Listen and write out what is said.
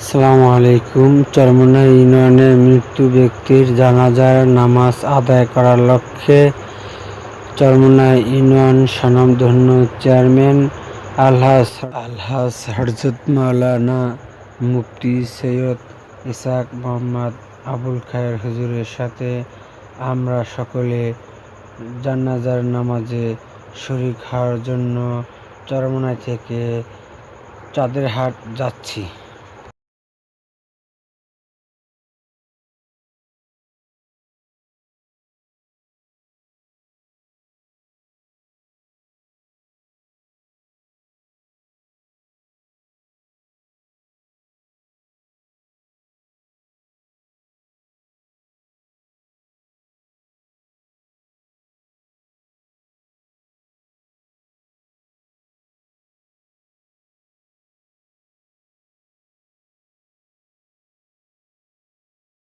আসসালামু আলাইকুম। চরমনা ইউনিয়নে মৃত্যু ব্যক্তির জানাজার নামাজ আদায় করার লক্ষ্যে চরমনা ইউনিয়ন স্বনামধন্য চেয়ারম্যান আলহাজ আলহাস হরজত মাওলানা মুফতি সৈয়দ ইসাক মোহাম্মদ আবুল খায়ের হুজুরের সাথে আমরা সকলে জানাজার নামাজে শরিক হওয়ার জন্য চরমনা থেকে চাঁদের হাট যাচ্ছি।